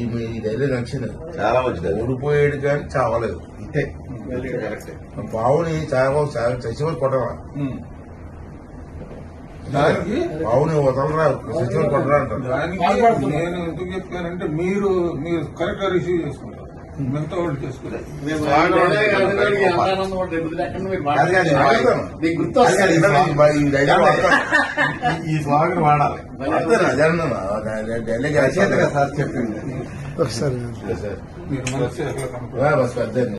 ఈ ధైర్యం నచ్చింది చాలా మంచిది. ఓడిపోయాడు కానీ చావలేదు. ఇంతే. పావుని చావ చచ్చిపోయి కొట్టరా? దానికి పావుని వదలరా చచ్చిపోయి కొట్టరా అంటారు. దానికి నేను ఎందుకు చెప్పానంటే మీరు మీరు కరెక్ట్గా రిసీవ్ చేసుకుంటారు. మిగతా వాళ్ళు ఇలా ఈ స్వాగతం వాడాలి అదే. సార్ చెప్పింది ఒకసారి